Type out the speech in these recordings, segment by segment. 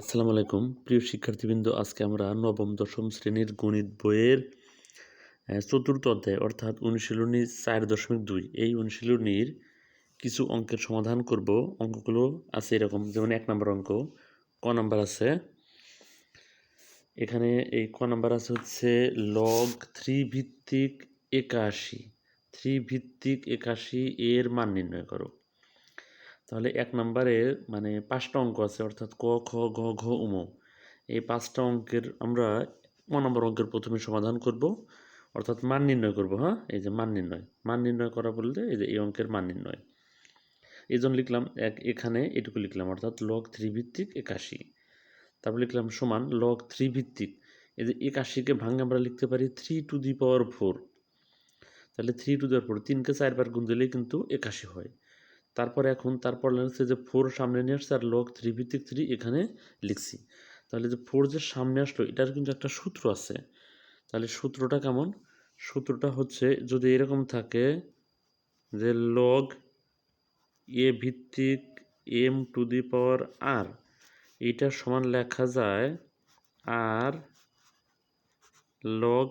আসসালামু আলাইকুম। প্রিয় শিক্ষার্থীবৃন্দ, আজকে আমরা নবম, দশম শ্রেণির গণিত বইয়ের চতুর্থ অধ্যায়, অর্থাৎ অনুশীলনী চার দশমিক দুই। এই অনুশীলনীর কিছু অঙ্কের সমাধান করব। অঙ্কগুলো আছে এরকম, যেমন এক নম্বর অঙ্ক, ক নাম্বার আছে। এখানে এই ক নাম্বার আছে হচ্ছে লগ থ্রি ভিত্তিক একাশি। থ্রি ভিত্তিক একাশি এর মান নির্ণয় করো। তাহলে এক নম্বরে মানে পাঁচটা অঙ্ক আছে, অর্থাৎ ক, খ গ ঘ উম এই পাঁচটা অঙ্কের আমরা ক নম্বর অঙ্কের প্রথমে সমাধান করব, অর্থাৎ মান নির্ণয় করব হ্যাঁ? এই যে মান নির্ণয়। মান নির্ণয় করা বলতে এই যে এই অঙ্কের মান নির্ণয়। এই জন্য লিখলাম এক, এখানে এটুকু লিখলাম, অর্থাৎ লগ থ্রি ভিত্তিক একাশি। তারপর লিখলাম সমান লগ থ্রি ভিত্তিক এই যে একাশিকে ভাঙে আমরা লিখতে পারি three to the power four তাহলে three to the power four তিনকে চারবার গুণ দিলেই কিন্তু একাশি হয়। তারপরে এখন তারপর হচ্ছে যে ফোর সামনে নিয়ে আসছে আর লগ থ্রি ভিত্তিক থ্রি এখানে লিখছি। তাহলে যে ফোর যে সামনে আসলো, এটার কিন্তু একটা সূত্র আছে। তাহলে সূত্রটা কেমন? সূত্রটা হচ্ছে যদি এরকম থাকে যে লগ এ ভিত্তিক এম টু দি পাওয়ার আর এইটা সমান লেখা যায় আর লগ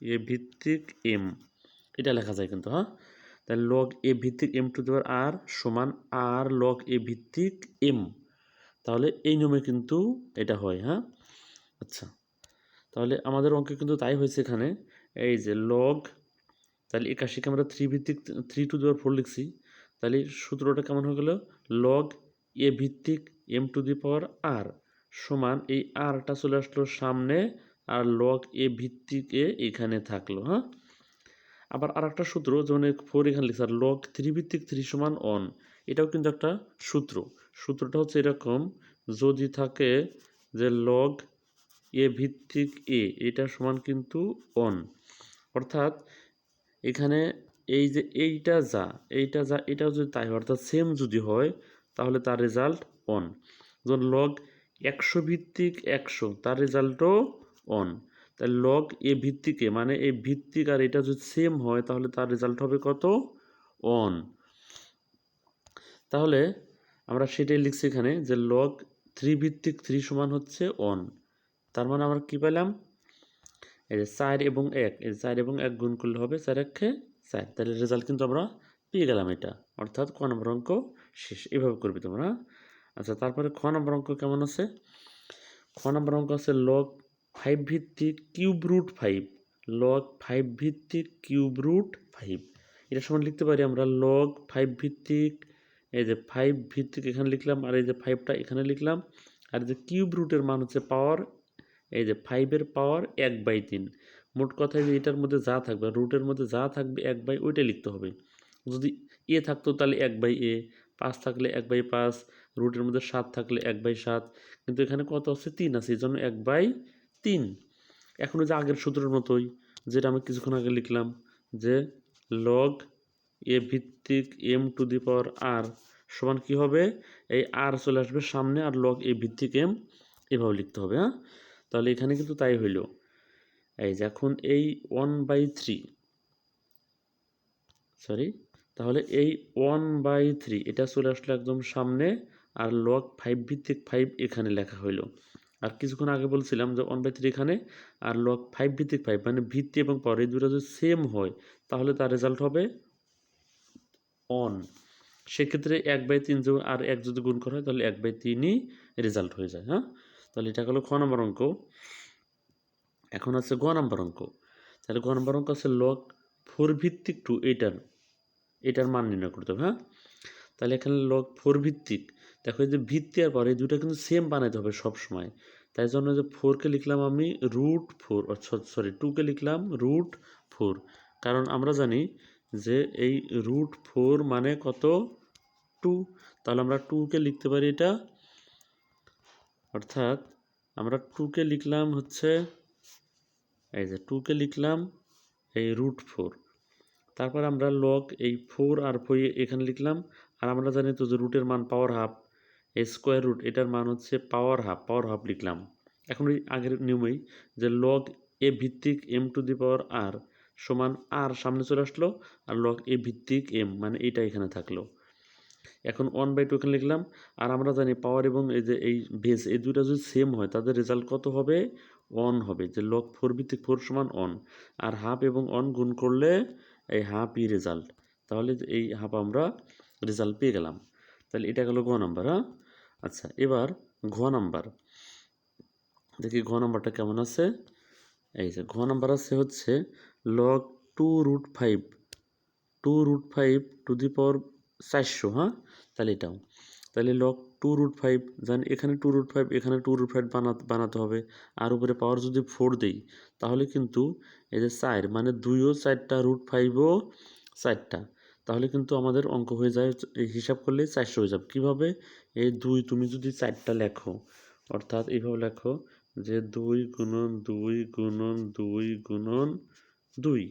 এ ভিত্তিক এম এটা লেখা যায় কিন্তু হ্যাঁ? তাহলে লগ এ ভিত্তিক এম টু দি পাওয়ার আর সমান আর লগ এ ভিত্তিক এম তাহলে এই নিয়মে কিন্তু এটা হয় হ্যাঁ? আচ্ছা তাহলে আমাদের অঙ্কে কিন্তু তাই হয়েছে এখানে, এই যে লগ তাহলে একাশিকে আমরা থ্রি ভিত্তিক থ্রি টু দি ফোর লিখছি, তাহলে সূত্রটা কেমন হয়ে গেল? লগ এ ভিত্তিক এম টু দি পাওয়ার আর সমান এই আরটা চলে আসলো সামনে, আর লগ এ ভিত্তিক এ এখানে থাকল হ্যাঁ? আবার আর একটা সূত্র, যেমন ফোর এখানে লিখছে লগ থ্রি ভিত্তিক থ্রি সমান অন এটাও কিন্তু একটা সূত্র। সূত্রটা হচ্ছে এরকম, যদি থাকে যে লগ এ ভিত্তিক এ এটা সমান কিন্তু অন অর্থাৎ এখানে এই যে এইটা যা এইটা যা, এটাও যদি তাই হয়, অর্থাৎ সেম যদি হয়, তাহলে তার রেজাল্ট অন যেমন লগ একশো ভিত্তিক একশো, তার রেজাল্টও অন তাহলে লগ এ ভিত্তিকে মানে এই ভিত্তিক আর এটা যদি সেম হয়, তাহলে তার রেজাল্ট হবে কত? অন তাহলে আমরা সেটাই লিখছি এখানে যে লগ থ্রি ভিত্তিক থ্রি সমান হচ্ছে অন তার মানে আমরা কি পেলাম? এই যে চার এবং এক, এই চার এবং এক গুণ করলে হবে চার একে চার। তাহলে রেজাল্ট কিন্তু আমরা পেয়ে গেলাম এটা। অর্থাৎ ক নম্বর অঙ্ক শেষ। এভাবে করবি তোমরা আচ্ছা তারপরে খ নম্বর অঙ্ক কেমন আছে? খ নম্বর অঙ্ক আছে লগ ফাইভ ভিত্তিক cube root five log five ভিত্তিক কিউব রুট ফাইভ এটা সমান লিখতে পারি আমরা লগ ফাইভ ভিত্তিক এই যে ফাইভ ভিত্তিক এখানে লিখলাম, আর এই যে ফাইভটা এখানে লিখলাম। আর যে কিউব রুটের মান হচ্ছে পাওয়ার এই যে ফাইভের পাওয়ার এক বাই তিন। মোট কথায় যে এটার মধ্যে যা থাকবে রুটের মধ্যে যা থাকবে এক বাই ওইটাই লিখতে হবে। যদি এ থাকতো তাহলে এক বাই এ, পাঁচ থাকলে এক বাই পাঁচ রুটের মধ্যে সাত থাকলে এক বাই সাত। কিন্তু এখানে কত আছে? তিন আছে, এই জন্য এক বাই তিন। এখন যে আগের সূত্রের মতোই, যেটা আমি কিছুক্ষণ আগে লিখলাম, যে লগ এ ভিত্তিক এম টু দি পাওয়ার আর সমান কী হবে? এই আর চলে আসবে সামনে আর লগ এ ভিত্তিক এম এভাবে লিখতে হবে হ্যাঁ? তাহলে এখানে কিন্তু তাই হইল। এই যে এখন এই ওয়ান বাই থ্রি সরি তাহলে এই ওয়ান বাই থ্রি এটা চলে আসলো একদম সামনে আর লগ ফাইভ ভিত্তিক ফাইভ এখানে লেখা হইল। আর কিছুক্ষণ আগে বলছিলাম যে ওয়ান বাই থ্রি এখানে আর লগ ফাইভ ভিত্তিক ফাইভ মানে ভিত্তি এবং পর এই দুটো যদি সেম হয়, তাহলে তার রেজাল্ট হবে অন সেক্ষেত্রে এক বাই তিন যদি আর এক যদি গুণ করা হয়, তাহলে এক বাই তিনই রেজাল্ট হয়ে যায় হ্যাঁ? তাহলে এটা হলো খ নম্বর অঙ্ক। এখন আছে গ নম্বর অঙ্ক। তাহলে গ নম্বর অঙ্ক আছে লক ফোর ভিত্তিক টু এটার এটার মান নির্ণয় করতে হবে হ্যাঁ? তাহলে এখানে লগ ফোর ভিত্তিক দেখো এই যে ভিত্তি আর পরে এই দুটো কিন্তু সেম বানাইতে হবে সব সময় তাই জন্য যে ফোরকে লিখলাম আমি রুট ফোর সরি টুকে লিখলাম রুট ফোর কারণ আমরা জানি যে এই রুট ফোর মানে কত? টু তাহলে আমরা টুকে লিখতে পারি এটা। অর্থাৎ আমরা টুকে লিখলাম হচ্ছে, এই যে টুকে লিখলাম এই রুট ফোর তারপর আমরা লগ এই ফোর আর ফোর এখানে লিখলাম। আর আমরা জানি তো যে রুটের মান পাওয়ার হাফ স্কোয়ার রুট এটার মান হচ্ছে পাওয়ার হাফ পাওয়ার হাফ লিখলাম। এখন ওই আগের নিয়মেই যে লগ এ ভিত্তিক এম টু দি পাওয়ার আর সমান আর সামনে চলে আসলো আর লগ এ ভিত্তিক এম মানে এটা এখানে থাকল। এখন ওয়ান বাই টু এখানে লিখলাম, আর আমরা জানি পাওয়ার এবং এই যে এই বেস এই দুইটা যদি সেম হয়, তাদের রেজাল্ট কত হবে? অন হবে, যে লগ ফোর ভিত্তিক ফোর সমান অন আর হাফ এবং অন গুণ করলে এই হাফই রেজাল্ট তাহলে এই হাফ আমরা রেজাল্ট পেয়ে গেলাম। তাহলে এটা গেল ঘ নাম্বার হ্যাঁ? আচ্ছা এবার ঘ নাম্বার। দেখি ঘ নাম্বারটা কেমন আছে? এই যে, ঘ নাম্বার আছে হচ্ছে log two root five two root five to the power চারশো হ্যাঁ? তাহলে এটাও। তাহলে লগ টু রুট ফাইভ জান এখানে টু রুট ফাইভ এখানে টু রুট ফাইভ বানাতে বানাতে হবে। আর উপরে পাওয়ার যদি ফোর দেই, তাহলে কিন্তু এই যে চার মানে দুইও চারটা রুট ফাইভও চারটা, তাহলে কিন্তু আমাদের অঙ্ক হয়ে যায় হিসাব করলে চারশো হয়ে যাবে। কীভাবে? এই দুই তুমি যদি চারটা লেখো, অর্থাৎ এইভাবে লেখো যে দুই গুণন দুই গুণন দুই গুণন দুই।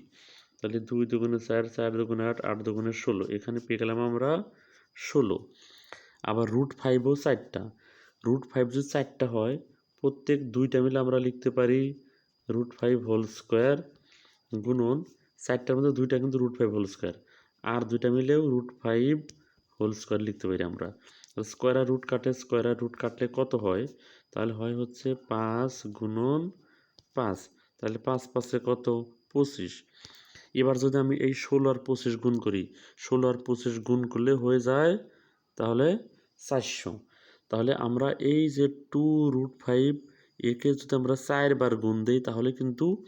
তাহলে দুই দুগুণে চার চার দুগুণে আট আট দুগুণে ষোলো। এখানে পেয়ে গেলাম আমরা ষোলো। আবার রুট ফাইভও চারটা। রুট ফাইভ যদি চারটা হয়, প্রত্যেক দুইটা মিলে আমরা লিখতে পারি রুট ফাইভ হোল স্কোয়ার গুণন। চারটার মধ্যে দুইটা কিন্তু রুট ফাইভ হোল স্কোয়ার আর দুইটা মিলেও রুট ফাইভ হোল স্কোয়ার লিখতে পারি আমরা। স্কোয়ার আর রুট কাটে স্কোয়ার আর রুট কাটলে কত হয়? তাহলে হয় হচ্ছে পাঁচ গুণন পাঁচ। তাহলে পাঁচ পাঁচে কত? পঁচিশ। এবার যদি আমি এই ষোলো আর পঁচিশ গুণ করি, ষোলো আর পঁচিশ গুণ করলে হয়ে যায় তাহলে চারশো। তাহলে আমরা এই যে টু রুট ফাইভ একে যদি আমরা চারবার গুণ দিই তাহলে কিন্তু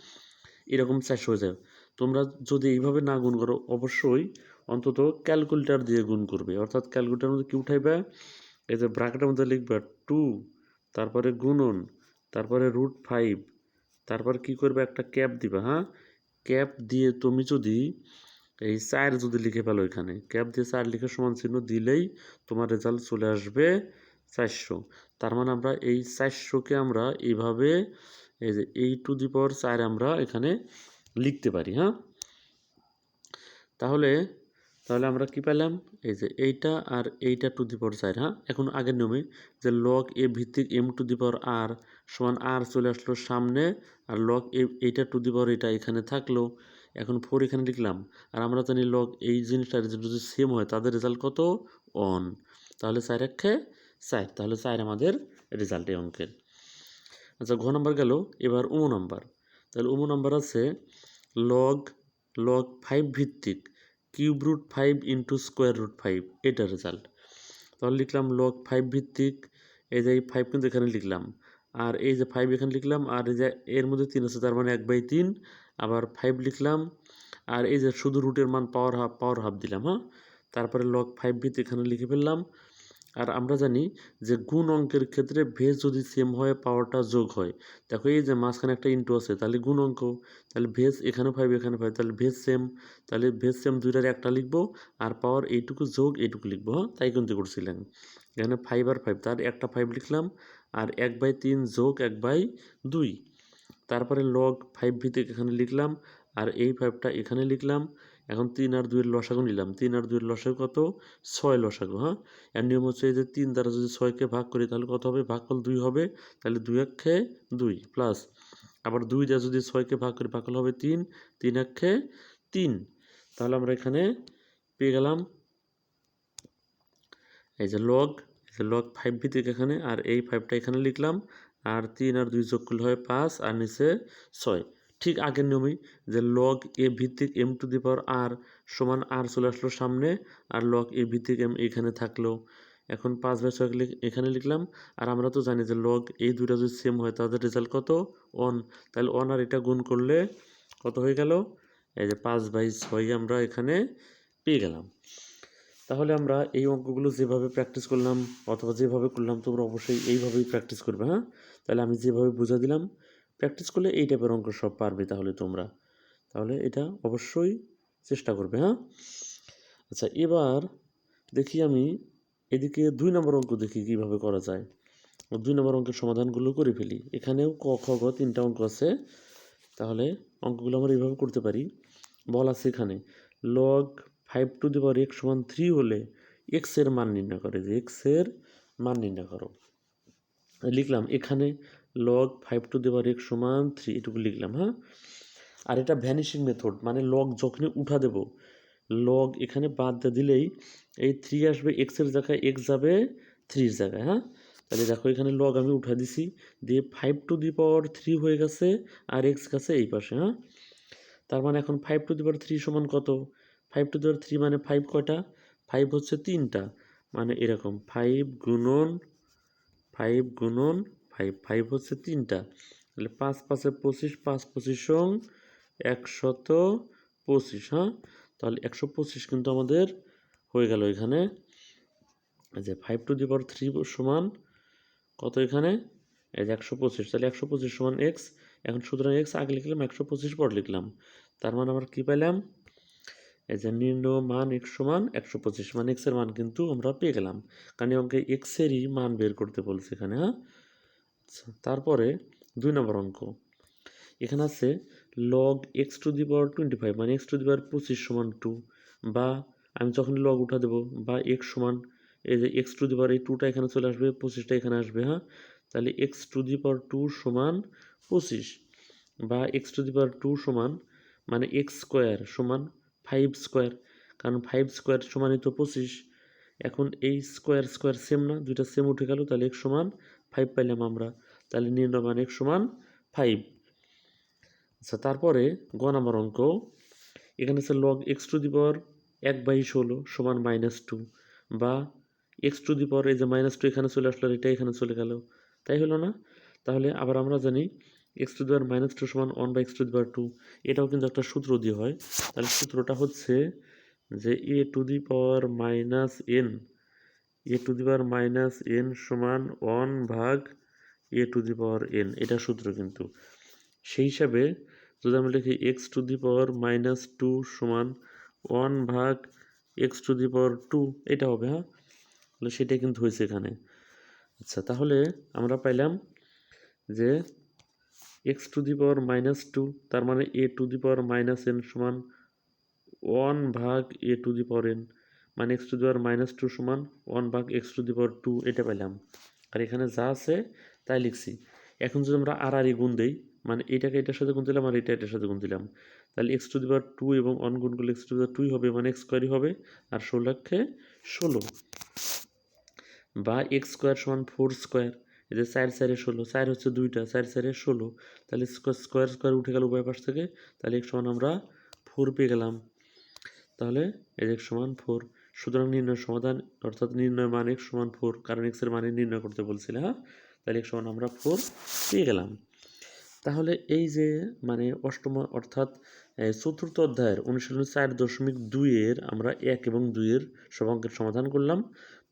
এরকম চারশো হয়ে যায়। তোমরা যদি এইভাবে না গুণ করো, অবশ্যই অন্তত ক্যালকুলেটার দিয়ে গুণ করবে। অর্থাৎ ক্যালকুলেটার মধ্যে কী উঠাইবে? এই যে ব্র্যাকেটের মধ্যে লিখবে টু তারপরে গুণন, তারপরে রুট ফাইভ তারপর কি করবে? একটা ক্যাপ দিবা হ্যাঁ? ক্যাপ দিয়ে তুমি যদি এই চার যদি লিখে ফেলো এখানে ক্যাপ দিয়ে চার লিখে সমান চিহ্ন দিলেই তোমার রেজাল্ট চলে আসবে চারশো। তার মানে আমরা এই চারশোকে আমরা এইভাবে, এই যে এই টু দি পাওয়ার চার আমরা এখানে লিখতে পারি হ্যাঁ? তাহলে তাহলে আমরা কি পেলাম? এই যে এইটা আর এইটা টু দি পাওয়ার চার হ্যাঁ? এখন আগের নিয়মে যে লগ এ ভিত্তিক এম টু দি পাওয়ার আর সমান আর চলে আসলো সামনে, আর লগ এ এইটা টু দি পাওয়ার এটা এখানে থাকল। এখন ফোর এখানে লিখলাম, আর আমরা জানি লগ এই জিনিসটা যদি সেম হয়, তাদের রেজাল্ট কত? অন তাহলে চার একে চার, তাহলে চার আমাদের রেজাল্ট এই অঙ্কের। আচ্ছা ঘ নাম্বার গেল, এবার উমো নাম্বার তাহলে উমো নাম্বার আছে লগ লগ ফাইভ ভিত্তিক cube root five into square root five এটা রেজাল্ট তাহলে লিখলাম লগ ফাইভ ভিত্তিক, এই যে এই ফাইভ কিন্তু এখানে লিখলাম। আর এই যে ফাইভ এখানে লিখলাম, আর এই যে এর মধ্যে তিন আছে, তার মানে এক বাই তিন। আবার ফাইভ লিখলাম, আর এই যে শুধু রুটের মান পাওয়ার হাফ পাওয়ার হাফ দিলাম হ্যাঁ? তারপরে লগ ফাইভ ভিত্তিক এখানে লিখে ফেললাম। আর আমরা জানি যে গুণ অঙ্কের ক্ষেত্রে ভেজ যদি সেম হয় পাওয়ারটা যোগ হয়। দেখো এই যে মাঝখানে একটা ইন্টু আছে, তাহলে গুণ অঙ্ক, তাহলে ভেজ এখানে ফাইভ এখানে ফাইভ তাহলে ভেজ সেম তাহলে ভেজ সেম দুইটার একটা লিখব আর পাওয়ার এইটুকু যোগ এইটুকু লিখব হ্যাঁ? তাই কিন্তু করছিলেন। এখানে ফাইভ আর ফাইভ তার একটা ফাইভ লিখলাম আর এক বাই তিন যোগ এক বাই দুই। তারপরে লগ ফাইভ ভিত্তিক এখানে লিখলাম আর এই ফাইভটা এখানে লিখলাম এখন তিন আর দুইয়ের লসাগু নিলাম। তিন আর দুইয়ের লসাগু কত? ছয় লসাগু হ্যাঁ? এর নিয়ম হচ্ছে যে তিন দ্বারা যদি ছয়কে ভাগ করি, তাহলে কত হবে? ভাগ ভাগফল দুই হবে, তাহলে দুই একে দুই প্লাস আবার দুই দ্বারা যদি ছয়কে ভাগ করি, ভাগফল হবে তিন তিন একে তিন। তাহলে আমরা এখানে পেয়ে গেলাম এই যে লগ লগ ফাইভ ভিত্তিক এখানে, আর এই ফাইভটা এখানে লিখলাম। আর তিন আর দুই যোগ করলে হয় পাঁচ, আর নিচে ছয়। ঠিক আগের নিয়মেই যে লগ এ ভিত্তিক এম টু দি পাওয়ার আর সমান আর চলে আসলো সামনে আর লগ এ ভিত্তিক এম এখানে থাকল। এখন পাঁচ বাই ছয় এখানে লিখলাম আর আমরা তো জানি যে লগ এই দুইটা যদি সেম হয় তাদের রেজাল্ট কত? অন তাহলে অন আর এটা গুণ করলে কত হয়ে গেল? এই যে পাঁচ বাই ছয় আমরা এখানে পেয়ে গেলাম। তাহলে আমরা এই অঙ্কগুলো যেভাবে প্র্যাকটিস করলাম অথবা যেভাবে করলাম তোমরা অবশ্যই এইভাবেই প্র্যাকটিস করবে হ্যাঁ? তাহলে আমি যেভাবে বুঝা দিলাম প্র্যাকটিস করলে এই টাইপের অঙ্ক সব পারবে তাহলে তোমরা। তাহলে এটা অবশ্যই চেষ্টা করবে হ্যাঁ? আচ্ছা এবার দেখি আমি এদিকে দুই নম্বর অঙ্ক দেখি কীভাবে করা যায়। দুই নম্বর অঙ্কের সমাধানগুলো করে ফেলি। এখানেও ক, খ, গ তিনটা অঙ্ক আছে। তাহলে অঙ্কগুলো আমরা এইভাবে করতে পারি। বল আছে এখানে। Log five to the power x সমান থ্রি হলে এক্সের মান নির্ণয় করে যে এক্সের মান নির্ণয় করো। লিখলাম, এখানে log five to the power x সমান থ্রি এটুকু লিখলাম হ্যাঁ? আর এটা ভ্যানিশিং মেথড মানে লগ যখনই উঠা দেব লগ এখানে বাদ দিয়ে দিলেই এই থ্রি আসবে এক্সের জায়গায় এক্স যাবে থ্রির জায়গায় হ্যাঁ? তাহলে দেখো এখানে লগ আমি উঠা দিছি, দিয়ে five to the power three হয়ে গেছে, আর এক্স গেছে এই পাশে হ্যাঁ? তার মানে এখন five to the power three সমান কত? Five to the power three মানে ফাইভ কয়টা? ফাইভ হচ্ছে তিনটা মানে এরকম ফাইভ গুণন ফাইভ গুণন ফাইভ ফাইভ হচ্ছে তিনটা। তাহলে পাঁচ, পাঁচে পঁচিশ, পাঁচ পঁচিশ সং একশত পঁচিশ হ্যাঁ? তাহলে একশো পঁচিশ কিন্তু আমাদের হয়ে গেল এখানে। যে five to the power three সমান কত এখানে? এই যে একশো পঁচিশ, তাহলে একশো পঁচিশ সমান এক্স এখন সুতরাং এক্স আগে লিখলাম, একশো পঁচিশ পর লিখলাম। তার মানে আমরা কী পেলাম এই যে নির্ণয় মান এক্স সমান একশো পঁচিশ মানে এক্সের মান কিন্তু আমরা পেয়ে গেলাম। কারণ এই এক্সেরই মান বের করতে বলছে এখানে হ্যাঁ? আচ্ছা তারপরে দুই নম্বর অঙ্ক। এখানে আছে log x to the power twenty five মানে এক্স টু দি পাওয়ার পঁচিশ সমান টু বা আমি যখন লগ উঠা দেবো বা এক্স সমান এই যে এক্স টু দি পাওয়ার এই টুটা এখানে চলে আসবে, পঁচিশটা এখানে আসবে হ্যাঁ? তাহলে x to the power two সমান পঁচিশ বা x to the power two সমান মানে এক্স স্কোয়ার সমান ফাইভ স্কোয়ার কারণ ফাইভ স্কোয়ার সমানই তো পঁচিশ। এখন এই স্কোয়ার স্কোয়ার সেম না, দুইটা সেম উঠে গেল, তাহলে এক্স সমান ফাইভ পাইলাম আমরা, তাহলে নির্ণয় মান এক্স সমান ফাইভ আচ্ছা তারপরে গ নাম্বার অঙ্ক। এখানে আছে log x to the power এক বাই ষোলো সমান মাইনাস টু বা এক্স টু দি পাওয়ার এই যে মাইনাস টু এখানে চলে আসলো এটা এখানে চলে গেল। তাই হলো না? তাহলে আবার আমরা জানি x to the power minus two সমান one by x to the power two এটাও কিন্তু একটা সূত্র দিয়ে হয়। তাহলে সূত্রটা হচ্ছে যে a to the power minus n a to the power minus n সমান ওয়ান ভাগ a to the power N এটা সূত্র কিন্তু। সেই হিসাবে যদি আমরা লিখি x to the power minus two সমান ওয়ান ভাগ x to the power two এটা হবে হ্যাঁ? তাহলে সেটাই কিন্তু হয়েছে এখানে। আচ্ছা তাহলে আমরা পাইলাম যে x to the power minus two তার মানে a to the power minus n সমান ওয়ান ভাগ a to the power n মানে x to the power minus two সমান ওয়ান ভাগ x to the power two এটা পেলাম। আর এখানে যা আছে তাই লিখছি। এখন যদি আমরা আর আর গুণ দেই মানে এটাকে এটার সাথে গুণ দিলাম আর এটা এটার সাথে গুণ দিলাম, তাহলে x to the power two এবং অন গুণ করলে এক্স টু দি টুই হবে মানে এক্স স্কোয়ারই হবে, আর ষোলোকে ষোলো। বা এক্স স্কোয়ার সমান ফোর স্কোয়ার যে চার চারে ষোলো, চার হচ্ছে দুইটা, চার চারে ষোলো, তাহলে স্কোয়ার স্কোয়ার স্কোয়ার উঠে গেল উভয় পাশ থেকে, তাহলে এক্স সমান আমরা ফোর পেয়ে গেলাম। তাহলে এজ এক্স সমান ফোর সুতরাং নির্ণয় সমাধান অর্থাৎ নির্ণয় মান এক্স সমান ফোর কারণ এক্সের মানে নির্ণয় করতে বলছিলে হ্যাঁ? তাহলে এক্স সমান আমরা ফোর পেয়ে গেলাম। তাহলে এই যে মানে অষ্টম অর্থাৎ চতুর্থ অধ্যায়ের অনুশীলন চার দশমিক দুইয়ের আমরা এক এবং দুইয়ের সব অঙ্কের সমাধান করলাম।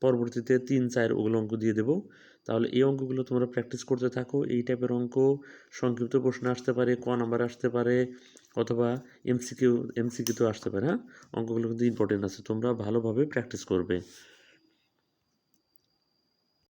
পরবর্তীতে তিন, চার ওগুলো অঙ্ক দিয়ে দেবো। তাহলে এই অঙ্কগুলো তোমরা প্র্যাকটিস করতে থাকো। এই টাইপের অঙ্ক, সংক্ষিপ্ত প্রশ্ন আসতে পারে, ক নাম্বার আসতে পারে অথবা এমসিকিউ এমসিকিউতেও আসতে পারে হ্যাঁ? অঙ্কগুলো কিন্তু ইম্পর্টেন্ট আছে তোমরা ভালোভাবে প্র্যাকটিস করবে।